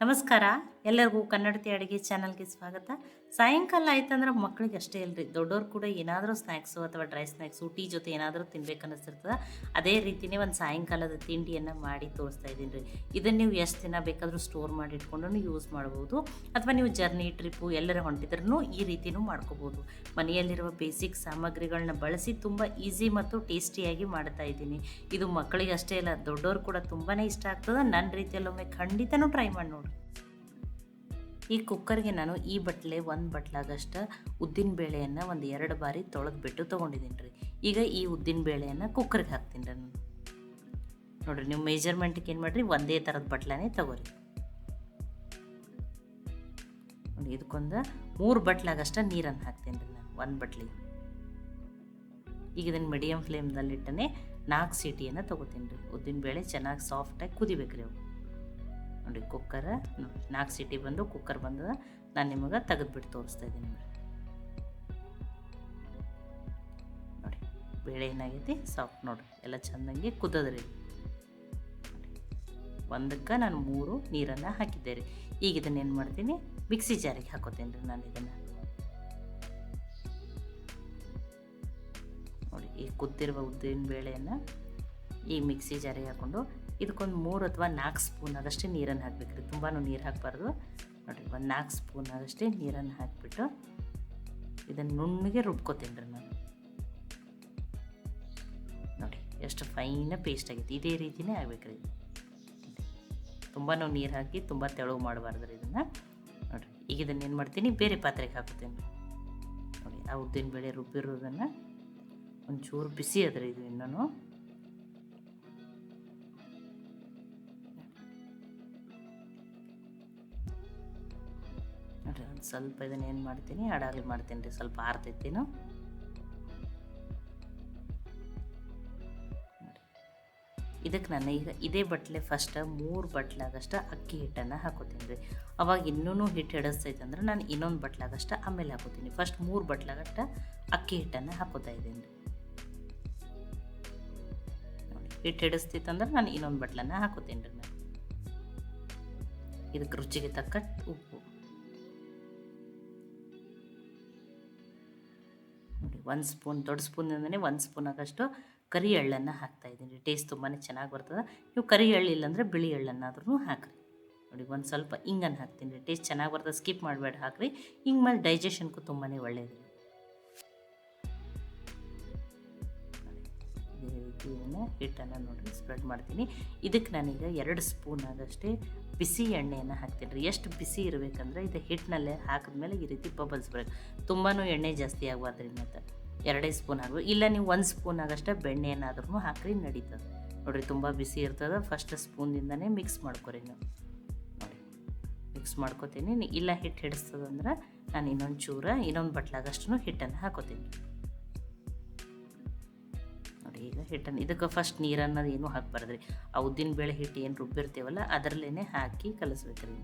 ನಮಸ್ಕಾರ. ಎಲ್ಲರಿಗೂ ಕನ್ನಡತಿ ಅಡುಗೆ ಚಾನಲ್ಗೆ ಸ್ವಾಗತ. ಸಾಯಂಕಾಲ ಆಯ್ತಂದ್ರೆ ಮಕ್ಳಿಗೆ ಅಷ್ಟೇ ಇಲ್ರಿ ದೊಡ್ಡವ್ರು ಕೂಡ ಏನಾದರೂ ಸ್ನ್ಯಾಕ್ಸು ಅಥವಾ ಡ್ರೈ ಸ್ನ್ಯಾಕ್ಸು ಟೀ ಜೊತೆ ಏನಾದರೂ ತಿನ್ಬೇಕು ಅನ್ನಿಸ್ತಿರ್ತದೆ ಅದೇ ರೀತಿಯೇ ಒಂದು ಸಾಯಂಕಾಲದ ತಿಂಡಿಯನ್ನು ಮಾಡಿ ತೋರಿಸ್ತಾ ಇದ್ದೀನಿ ರೀ ಇದನ್ನು ನೀವು ಎಷ್ಟು ದಿನ ಬೇಕಾದರೂ ಸ್ಟೋರ್ ಮಾಡಿ ಇಟ್ಕೊಂಡು ಯೂಸ್ ಮಾಡ್ಬೋದು. ಅಥವಾ ನೀವು ಜರ್ನಿ ಟ್ರಿಪ್ಪು ಎಲ್ಲರ ಹೊಂಟಿದ್ರೂ ಈ ರೀತಿಯೂ ಮಾಡ್ಕೋಬೋದು. ಮನೆಯಲ್ಲಿರುವ ಬೇಸಿಕ್ ಸಾಮಗ್ರಿಗಳನ್ನ ಬಳಸಿ ತುಂಬ ಈಸಿ ಮತ್ತು ಟೇಸ್ಟಿಯಾಗಿ ಮಾಡ್ತಾ ಇದ್ದೀನಿ. ಇದು ಮಕ್ಕಳಿಗೆ ಅಷ್ಟೇ ಇಲ್ಲ ದೊಡ್ಡವ್ರು ಕೂಡ ತುಂಬಾ ಇಷ್ಟ ಆಗ್ತದೆ. ನನ್ನ ರೀತಿಯಲ್ಲೊಮ್ಮೆ ಖಂಡಿತನೂ ಟ್ರೈ ಮಾಡಿ ನೋಡಿ ಈ ಕುಕ್ಕರ್ಗೆ ನಾನು ಈ ಬಟ್ಲೆ ಒಂದು ಬಟ್ಲಾಗಷ್ಟು ಉದ್ದಿನ ಬೇಳೆಯನ್ನು ಒಂದು ಎರಡು ಬಾರಿ ತೊಳೆದ್ಬಿಟ್ಟು ತೊಗೊಂಡಿದ್ದೀನಿ ರೀ. ಈಗ ಈ ಉದ್ದಿನ ಬೇಳೆಯನ್ನು ಕುಕ್ಕರ್ಗೆ ಹಾಕ್ತೀನಿ ರೀ ನಾನು. ನೋಡಿರಿ ನೀವು ಮೆಜರ್ಮೆಂಟ್ಗೆ ಏನು ಮಾಡಿರಿ? ಒಂದೇ ಥರದ ಬಟ್ಲನೇ ತಗೋರಿ. ನೋಡಿ, ಇದಕ್ಕೊಂದು ಮೂರು ಬಟ್ಲಾಗಷ್ಟು ನೀರನ್ನು ಹಾಕ್ತೀನಿ ರೀ ನಾನು, ಒಂದು ಬಟ್ಲಿಗೆ. ಈಗ ಇದನ್ನು ಮೀಡಿಯಮ್ ಫ್ಲೇಮ್ದಲ್ಲಿಟ್ಟನೆ ನಾಲ್ಕು ಸೀಟಿಯನ್ನು ತೊಗೋತೀನಿ ರೀ. ಉದ್ದಿನ ಬೇಳೆ ಚೆನ್ನಾಗಿ ಸಾಫ್ಟಾಗಿ ಕುದಿಬೇಕು ರೀ ಅವು. ನೋಡಿ ಕುಕ್ಕರ ನೋಡಿ, ನಾಲ್ಕು ಸಿಟಿ ಬಂದು ಕುಕ್ಕರ್ ಬಂದದ. ನಾನು ನಿಮಗೆ ತೆಗೆದ್ಬಿಟ್ಟು ತೋರಿಸ್ತಾ ಇದ್ದೀನಿ ನೋಡಿ. ನೋಡಿ, ಬೇಳೆ ಏನಾಗೈತಿ? ಸಾಫ್ಟ್ ನೋಡಿರಿ ಎಲ್ಲ ಚೆಂದಂಗೆ ಕುದ್ದದ್ರಿ ಒಂದಕ್ಕೆ ನಾನು ಮೂರು ನೀರನ್ನು ಹಾಕಿದ್ದೆ ರೀ. ಈಗ ಇದನ್ನು ಏನು ಮಾಡ್ತೀನಿ? ಮಿಕ್ಸಿ ಜಾರಿಗೆ ಹಾಕೋತೀನಿ ರೀ ನಾನು ಇದನ್ನು. ನೋಡಿ, ಈ ಕುದ್ದಿರುವ ಉದ್ದಿನ ಬೇಳೆಯನ್ನು ಈ ಮಿಕ್ಸಿ ಜಾರಿಗೆ ಹಾಕ್ಕೊಂಡು ಇದಕ್ಕೊಂದು ಮೂರು ಅಥವಾ ನಾಲ್ಕು ಸ್ಪೂನ್ ಆದಷ್ಟೇ ನೀರನ್ನು ಹಾಕ್ಬೇಕ್ರಿ. ತುಂಬಾ ನೀರು ಹಾಕಬಾರ್ದು. ನೋಡಿರಿ, ಒಂದು ನಾಲ್ಕು ಸ್ಪೂನ್ ಆದಷ್ಟೇ ನೀರನ್ನು ಹಾಕಿಬಿಟ್ಟು ಇದನ್ನು ನುಣ್ಣಗೆ ರುಬ್ಕೋತೀನಿ ರೀ ನಾನು. ನೋಡಿ, ಎಷ್ಟು ಫೈನ ಪೇಸ್ಟ್ ಆಗೈತಿ. ಇದೇ ರೀತಿಯೇ ಆಗ್ಬೇಕ್ರಿ. ತುಂಬ ನೀರು ಹಾಕಿ ತುಂಬ ತೆಳುವು ಮಾಡಬಾರ್ದು ರೀ ಇದನ್ನು. ನೋಡಿರಿ, ಈಗ ಇದನ್ನು ಏನು ಮಾಡ್ತೀನಿ? ಬೇರೆ ಪಾತ್ರೆಗೆ ಹಾಕೋತೀನಿ ನೋಡಿ, ಆ ಉದ್ದಿನ ಬೇಳೆ ರುಬ್ಬಿರೋದನ್ನು ಒಂಚೂರು ಬಿಸಿ ಅದ್ರಿ ಇದು ಇನ್ನೂ ನೋಡಿರಿ, ಒಂದು ಸ್ವಲ್ಪ ಇದನ್ನು ಏನು ಮಾಡ್ತೀನಿ, ಅಡಾಗಲಿ ಮಾಡ್ತೀನಿ ರೀ, ಸ್ವಲ್ಪ ಆರ್ತೈತಿನೋ ಇದಕ್ಕೆ ನಾನು ಈಗ ಇದೇ ಬಟ್ಲೆ ಫಸ್ಟ್ ಮೂರು ಬಟ್ಲಾಗಷ್ಟು ಅಕ್ಕಿ ಹಿಟ್ಟನ್ನು ಹಾಕೋತೀನಿ ರೀ. ಅವಾಗ ಇನ್ನೂ ಹಿಟ್ಟು ಹಿಡಿಸ್ತೈತೆ ಅಂದ್ರೆ ನಾನು ಇನ್ನೊಂದು ಬಟ್ಲಾಗಷ್ಟ ಆಮೇಲೆ ಹಾಕೋತೀನಿ. ಫಸ್ಟ್ ಮೂರು ಬಟ್ಲಾಗಷ್ಟ ಅಕ್ಕಿ ಹಿಟ್ಟನ್ನು ಹಾಕೋತಾ ಇದ್ದೀನಿ ರೀ. ಹಿಟ್ಟು ಹಿಡಿಸ್ತೈತಂದ್ರೆ ನಾನು ಇನ್ನೊಂದು ಬಟ್ಲನ್ನು ಹಾಕೋತೀನಿ ರೀ ನಾನು. ಇದಕ್ಕೆ ರುಚಿಗೆ ತಕ್ಕ ಉಪ್ಪು. ಒಂದು ಸ್ಪೂನ್, ದೊಡ್ಡ ಸ್ಪೂನಿಂದನೇ ಒಂದು ಸ್ಪೂನ್ ಆಗಷ್ಟು ಕರಿ ಎಳ್ಳನ್ನು ಹಾಕ್ತಾ ಇದ್ದೀನಿ. ಟೇಸ್ಟ್ ತುಂಬಾ ಚೆನ್ನಾಗಿ ಬರ್ತದೆ. ನೀವು ಕರಿ ಎಳ್ಳು ಇಲ್ಲಾಂದರೆ ಬಿಳಿ ಎಳ್ಳನ್ನಾದ್ರೂ ಹಾಕ್ರಿ. ನೋಡಿ, ಒಂದು ಸ್ವಲ್ಪ ಹಿಂಗನ್ನು ಹಾಕ್ತೀನಿ. ರೀ ಟೇಸ್ಟ್ ಚೆನ್ನಾಗಿ ಬರ್ತದೆ. ಸ್ಕಿಪ್ ಮಾಡಬೇಡ, ಹಾಕ್ರಿ. ಹಿಂಗೆ ಮೇಲೆ ಡೈಜೆಷನ್ಗೂ ತುಂಬಾ ಒಳ್ಳೆಯದು ಹಿಟ್ಟನ್ನು ನೋಡಿರಿ ಸ್ಪ್ರೆಡ್ ಮಾಡ್ತೀನಿ. ಇದಕ್ಕೆ ನಾನೀಗ ಎರಡು ಸ್ಪೂನ್ ಆದಷ್ಟೇ ಬಿಸಿ ಎಣ್ಣೆಯನ್ನು ಹಾಕ್ತೀನಿ ರೀ. ಎಷ್ಟು ಬಿಸಿ ಇರಬೇಕಂದ್ರೆ ಇದು ಹಿಟ್ಟಿನಲ್ಲೇ ಹಾಕಿದ್ಮೇಲೆ ಈ ರೀತಿ ಬಬಲ್ಸ್ ಬರಬೇಕು ತುಂಬಾ ಎಣ್ಣೆ ಜಾಸ್ತಿ ಆಗಬಾರ್ದು ರೀ ಮತ್ತು. ಎರಡೇ ಸ್ಪೂನ್ ಆಗಬೇಕು ಇಲ್ಲ ನೀವು ಒಂದು ಸ್ಪೂನ್ ಆಗಷ್ಟೇ ಬೆಣ್ಣೆ ಏನಾದ್ರೂ ಹಾಕ್ರಿ, ನಡೀತದೆ. ನೋಡಿರಿ, ತುಂಬ ಬಿಸಿ ಇರ್ತದೆ. ಫಸ್ಟ್ ಸ್ಪೂನಿಂದನೇ ಮಿಕ್ಸ್ ಮಾಡ್ಕೊರಿ ನೀವು. ನೋಡಿ ಮಿಕ್ಸ್ ಮಾಡ್ಕೋತೀನಿ. ಇಲ್ಲ ಹಿಟ್ಟು ಹಿಡಿಸ್ತದಂದ್ರೆ ನಾನು ಇನ್ನೊಂದು ಚೂರ, ಇನ್ನೊಂದು ಬಟ್ಲಾಗಷ್ಟು ಹಿಟ್ಟನ್ನು ಹಾಕೋತೀನಿ. ನೋಡಿ, ಈಗ ಹಿಟ್ಟನ್ನು, ಇದಕ್ಕೆ ಫಸ್ಟ್ ನೀರನ್ನೋದು ಏನು ಹಾಕ್ಬಾರ್ದ್ರಿ. ಆ ಉದ್ದಿನ ಬೇಳೆ ಹಿಟ್ಟು ಏನು ರುಬ್ಬಿರ್ತೀವಲ್ಲ ಅದರಲ್ಲೇ ಹಾಕಿ ಕಲಿಸ್ಬೇಕು ರೀ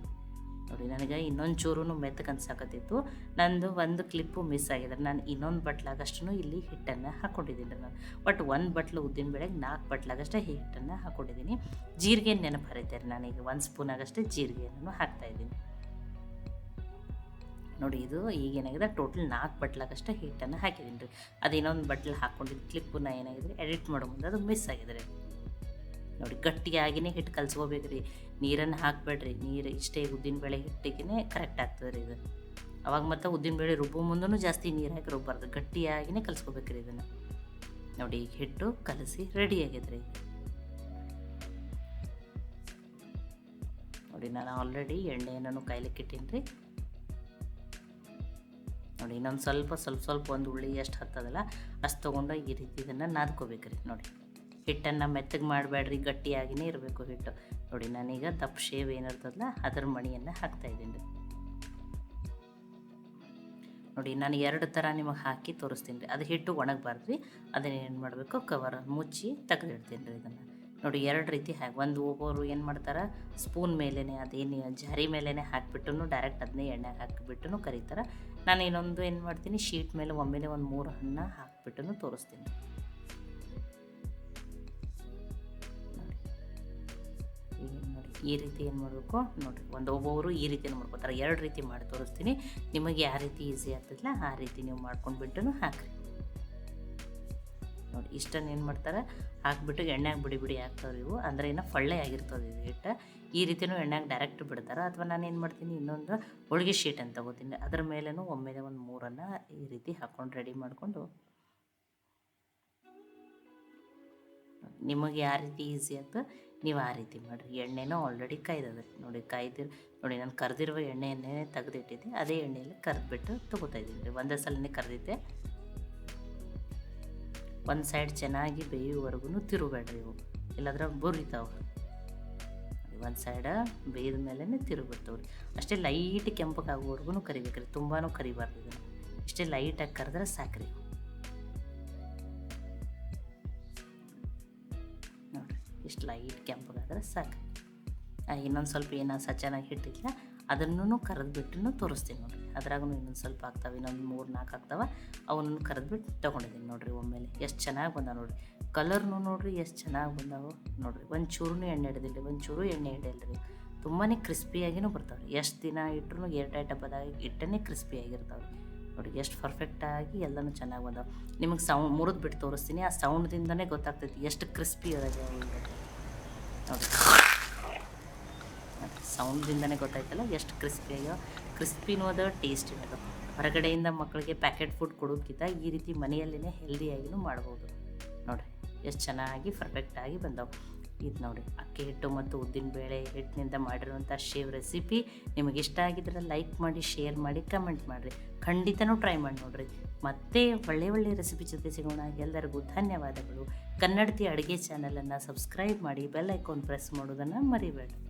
ನೋಡಿ, ನನಗೆ ಇನ್ನೊಂದು ಚೂರು ಮೆತ್ತಗೆ ಅನ್ಸಾಕತ್ತಿತ್ತು. ನಂದು ಒಂದು ಕ್ಲಿಪ್ಪು ಮಿಸ್ ಆಗಿದೆ ನಾನು ಇನ್ನೊಂದು ಬಟ್ಲಾಗಷ್ಟು ಇಲ್ಲಿ ಹಿಟ್ಟನ್ನು ಹಾಕ್ಕೊಂಡಿದ್ದೀನಿ ನಾನು. ಬಟ್ ಒಂದು ಬಟ್ಲು ಉದ್ದಿನ ಬೇಳೆಗೆ ನಾಲ್ಕು ಬಟ್ಲಾಗಷ್ಟೇ ಹಿಟ್ಟನ್ನು ಹಾಕ್ಕೊಂಡಿದ್ದೀನಿ ಜೀರಿಗೆ ನೆನಪು ರೀ ನಾನೀಗ. ಒಂದು ಸ್ಪೂನ್ ಆಗಷ್ಟೇ ಜೀರಿಗೆಯನ್ನು ಹಾಕ್ತಾಯಿದ್ದೀನಿ. ನೋಡಿ, ಇದು ಈಗ ಏನಾಗಿದೆ? ಟೋಟಲ್ ನಾಲ್ಕು ಬಟ್ಲಾಗಷ್ಟೇ ಹಿಟ್ಟನ್ನು ಹಾಕಿದ್ದೀನಿ ರೀ. ಅದು ಇನ್ನೊಂದು ಬಟ್ಲು ಹಾಕ್ಕೊಂಡಿದ್ದು ಕ್ಲಿಪ್ಪನ್ನ ಏನಾಗಿದೆ? ಎಡಿಟ್ ಮಾಡೋ ಮುಂದೆ ಅದು ಮಿಸ್ ಆಗಿದೆ ರೀ ನೋಡಿ, ಗಟ್ಟಿಯಾಗಿನೇ ಹಿಟ್ಟು ಕಲ್ಸ್ಕೋಬೇಕು ರೀ ನೀರನ್ನು ಹಾಕಬೇಡ್ರಿ. ನೀರು ಇಷ್ಟೇ ಉದ್ದಿನ ಬೇಳೆ ಹಿಟ್ಟಿಗೆ ಕರೆಕ್ಟ್ ಆಗ್ತದೆ ರೀ ಇದು. ಅವಾಗ ಮತ್ತೆ ಉದ್ದಿನ ಬೇಳೆ ರುಬ್ಬೋ ಮುಂದೂ ಜಾಸ್ತಿ ನೀರು ಹಾಕಿ ರುಬ್ಬಾರ್ದು. ಗಟ್ಟಿಯಾಗಿನೇ ರೀ ಇದನ್ನು. ನೋಡಿ, ಈಗ ಹಿಟ್ಟು ಕಲಸಿ ರೆಡಿ ಆಗೈತೆ ರೀ ನೋಡಿ, ನಾನು ಆಲ್ರೆಡಿ ಎಣ್ಣೆಯನ್ನು ಕಾಯ್ಲಿಕ್ಕೆ ಇಟ್ಟೀನಿ ರೀ ನೋಡಿ, ಇನ್ನೊಂದು ಸ್ವಲ್ಪ ಸ್ವಲ್ಪ ಸ್ವಲ್ಪ ಒಂದು ಉಳ್ಳಿ ಎಷ್ಟು ಹತ್ತದಲ್ಲ, ಅಷ್ಟು ತೊಗೊಂಡು ಈ ರೀತಿ ಇದನ್ನು ನಾದ್ಕೋಬೇಕು ರೀ ನೋಡಿ. ಹಿಟ್ಟನ್ನು ಮೆತ್ತಗೆ ಮಾಡಬೇಡ್ರಿ, ಗಟ್ಟಿಯಾಗಿನೇ ಇರಬೇಕು ಹಿಟ್ಟು. ನೋಡಿ, ನಾನೀಗ ದಪ್ಪ ಶೇವ್ ಏನಿರ್ತದಲ್ಲ, ಅದರ ಮಣಿಯನ್ನು ಹಾಕ್ತಾ ಇದ್ದೀನಿ. ನೋಡಿ, ನಾನು ಎರಡು ಥರ ನಿಮಗೆ ಹಾಕಿ ತೋರಿಸ್ತೀನಿ ರೀ. ಅದು ಹಿಟ್ಟು ಒಣಗಬಾರ್ದು ರೀ ಅದನ್ನ ಏನು ಮಾಡಬೇಕು ಕವರ್ ಮುಚ್ಚಿ ತೆಗೆದಿಡ್ತೀನಿ ರೀ ಇದನ್ನು. ನೋಡಿ, ಎರಡು ರೀತಿ ಹಾಕಿ, ಒಂದು ಒಬ್ಬರು ಏನು ಮಾಡ್ತಾರೆ ಸ್ಪೂನ್ ಮೇಲೇ ಅದೇನು, ಜಾರಿ ಮೇಲೇ ಹಾಕಿಬಿಟ್ಟು ಡೈರೆಕ್ಟ್ ಅದನ್ನೇ ಎಣ್ಣೆ ಹಾಕಿಬಿಟ್ಟು ಕರೀತಾರೆ. ನಾನು ಇನ್ನೊಂದು ಏನು ಮಾಡ್ತೀನಿ ಶೀಟ್ ಮೇಲೆ ಒಮ್ಮೆಲೆ ಒಂದು ಮೂರು ಹಣ್ಣು ಹಾಕಿಬಿಟ್ಟು ತೋರಿಸ್ತೀನಿ. ಈ ರೀತಿ ಏನು ಮಾಡಬೇಕು? ನೋಡಿರಿ, ಒಂದು ಒಬ್ಬೊಬ್ಬರು ಈ ರೀತಿ ಮಾಡ್ಕೋತಾರೆ. ಎರಡು ರೀತಿ ಮಾಡಿ ತೋರಿಸ್ತೀನಿ. ನಿಮಗೆ ಯಾವ ರೀತಿ ಈಸಿ ಆಗ್ತದಲ್ಲ ಆ ರೀತಿ ನೀವು ಮಾಡ್ಕೊಂಡು ಬಿಟ್ಟು ಹಾಕ್ರಿ. ನೋಡಿ, ಇಷ್ಟನ್ನು ಏನು ಮಾಡ್ತಾರೆ? ಹಾಕ್ಬಿಟ್ಟು ಎಣ್ಣೆಗೆ ಬಿಡಿ ಬಿಡಿ ಹಾಕ್ತಾವ್ರಿ ಇವು. ಅಂದರೆ ಏನೋ ಫಳ್ಳೆ ಆಗಿರ್ತದೆ ಇದು ಹಿಟ್ಟು. ಈ ರೀತಿಯೂ ಎಣ್ಣೆಗೆ ಡೈರೆಕ್ಟ್ ಬಿಡ್ತಾರೆ. ಅಥವಾ ನಾನು ಏನು ಮಾಡ್ತೀನಿ? ಇನ್ನೊಂದು ಹೋಳಿಗೆ ಶೀಟ್ ಅಂತ ತಗೋತೀನಿ. ಅದ್ರ ಮೇಲೇನೂ ಒಮ್ಮೆಲೆ ಒಂದು ಮೂರನ್ನು ಈ ರೀತಿ ಹಾಕ್ಕೊಂಡು ರೆಡಿ ಮಾಡಿಕೊಂಡು ನಿಮಗೆ ಯಾವ ರೀತಿ ಈಸಿ ಆಯ್ತು. ನೀವು ಆ ರೀತಿ ಮಾಡಿರಿ. ಎಣ್ಣೆನೂ ಆಲ್ರೆಡಿ ಕಾಯ್ದದ. ನೋಡಿ ಕಾಯ್ದಿರ್ ನೋಡಿ ನಾನು ಕರೆದಿರುವ ಎಣ್ಣೆಯನ್ನೇ ತೆಗೆದಿಟ್ಟಿದ್ದೆ. ಅದೇ ಎಣ್ಣೆಯಲ್ಲಿ ಕರೆದ್ಬಿಟ್ಟು ತೊಗೋತಾ ಇದ್ದೀನಿ ರೀ. ಒಂದೇ ಸಲನೇ ಕರೆದಿದ್ದೆ. ಒಂದು ಸೈಡ್ ಚೆನ್ನಾಗಿ ಬೇಯುವವರೆಗೂ ತಿರುಗಬೇಡ್ರಿ ಇವು. ಇಲ್ಲಾದ್ರೆ ಬುರಿತಾವೆ ಒಂದು ಸೈಡ ಬೇಯ್ದ ಮೇಲೆ ತಿರುಗಿಬಿಡ್ತಾವೆ ರೀ. ಅಷ್ಟೇ ಲೈಟ್ ಕೆಂಪಕ್ಕಾಗುವವರೆಗೂ ಕರಿಬೇಕು ರೀ ತುಂಬಾ ಕರಿಬಾರ್ದು ಇದನ್ನು. ಇಷ್ಟೇ ಲೈಟಾಗಿ ಕರೆದ್ರೆ ಸಾಕ್ರಿ. ಇಷ್ಟು ಲೈಟ್ ಕೆಂಪಗಾದ್ರೆ ಸಾಕು. ಇನ್ನೊಂದು ಸ್ವಲ್ಪ ಏನೋ ಸಚ್ಚನಾಗಿ ಹಿಟ್ಟಿಲ್ಲ ಅದನ್ನು ಕರೆದ್ಬಿಟ್ಟು ತೋರಿಸ್ತೀನಿ ನೋಡಿರಿ. ಅದ್ರಾಗೂ ಇನ್ನೊಂದು ಸ್ವಲ್ಪ ಆಗ್ತಾವೆ, ಇನ್ನೊಂದು ಮೂರು ನಾಲ್ಕು ಆಗ್ತಾವೆ, ಅವನ್ನ ಕರೆದ್ಬಿಟ್ಟು ತೊಗೊಂಡಿದ್ದೀನಿ ನೋಡಿರಿ ಒಮ್ಮೆಲೆ. ಎಷ್ಟು ಚೆನ್ನಾಗಿ ಬಂದಾವೆ ನೋಡಿರಿ. ಕಲರ್ನು ನೋಡಿರಿ ಎಷ್ಟು ಚೆನ್ನಾಗಿ ಬಂದಾವೆ ನೋಡಿರಿ. ಒಂದು ಚೂರು ಎಣ್ಣೆ ಹಿಡಿದಿಲ್ಲ ಒಂದು ಚೂರು ಎಣ್ಣೆ ಹಿಡಿಯಲ್ಲ ರೀ ತುಂಬಾ ಕ್ರಿಸ್ಪಿಯಾಗಿನೂ ಬರ್ತಾವೆ ಎಷ್ಟು ದಿನ ಇಟ್ಟರು ಏರ್ ಟೈಟ್ ಹಬ್ಬದಾಗ ಇಟ್ಟನೇ ಕ್ರಿಸ್ಪಿಯಾಗಿರ್ತಾವೆ ನೋಡಿ ಎಷ್ಟು ಪರ್ಫೆಕ್ಟಾಗಿ ಎಲ್ಲನೂ ಚೆನ್ನಾಗಿ ಬಂದಾವೆ. ನಿಮಗೆ ಸೌಂಡ್ ಮುರಿದು ಬಿಟ್ಟು ತೋರಿಸ್ತೀನಿ. ಆ ಸೌಂಡ್ದಿಂದನೇ ಗೊತ್ತಾಗ್ತೈತಿ ಎಷ್ಟು ಕ್ರಿಸ್ಪಿ ಅದಾವೆ ನೋಡಿ ಸೌಂಡ್ದಿಂದನೇ ಗೊತ್ತಾಯ್ತಲ್ಲ, ಎಷ್ಟು ಕ್ರಿಸ್ಪಿ ಆಗ್ಯಾವ ಕ್ರಿಸ್ಪಿನೂ ಅದ ಟೇಸ್ಟ್ ಅದ ಹೊರಗಡೆಯಿಂದ ಮಕ್ಕಳಿಗೆ ಪ್ಯಾಕೆಟ್ ಫುಡ್ ಕೊಡೋಕ್ಕಿಂತ ಈ ರೀತಿ ಮನೆಯಲ್ಲೇ ಹೆಲ್ದಿಯಾಗಿಯೂ ಮಾಡ್ಬೋದು. ನೋಡಿರಿ, ಎಷ್ಟು ಚೆನ್ನಾಗಿ ಪರ್ಫೆಕ್ಟಾಗಿ ಬಂದವು. ಇದು ನೋಡಿ. ಅಕ್ಕಿ ಹಿಟ್ಟು ಮತ್ತು ಉದ್ದಿನ ಬೇಳೆ ಹಿಟ್ಟಿನಿಂದ ಮಾಡಿರುವಂಥ ಶೇವ್ ರೆಸಿಪಿ ನಿಮಗೆ ಇಷ್ಟ ಆಗಿದ್ರೆ ಲೈಕ್ ಮಾಡಿ ಶೇರ್ ಮಾಡಿ ಕಮೆಂಟ್ ಮಾಡಿರಿ. ಖಂಡಿತನೂ ಟ್ರೈ ಮಾಡಿ ನೋಡಿರಿ. ಮತ್ತೆ ಒಳ್ಳೆ ಒಳ್ಳೆ ರೆಸಿಪಿ ಜೊತೆ ಸಿಗೋಣ. ಎಲ್ಲರಿಗೂ ಧನ್ಯವಾದಗಳು. ಕನ್ನಡತಿ ಅಡುಗೆ ಚಾನಲನ್ನು ಸಬ್ಸ್ಕ್ರೈಬ್ ಮಾಡಿ ಬೆಲ್ ಐಕಾನ್ ಪ್ರೆಸ್ ಮಾಡೋದನ್ನು ಮರಿಬೇಡಿ.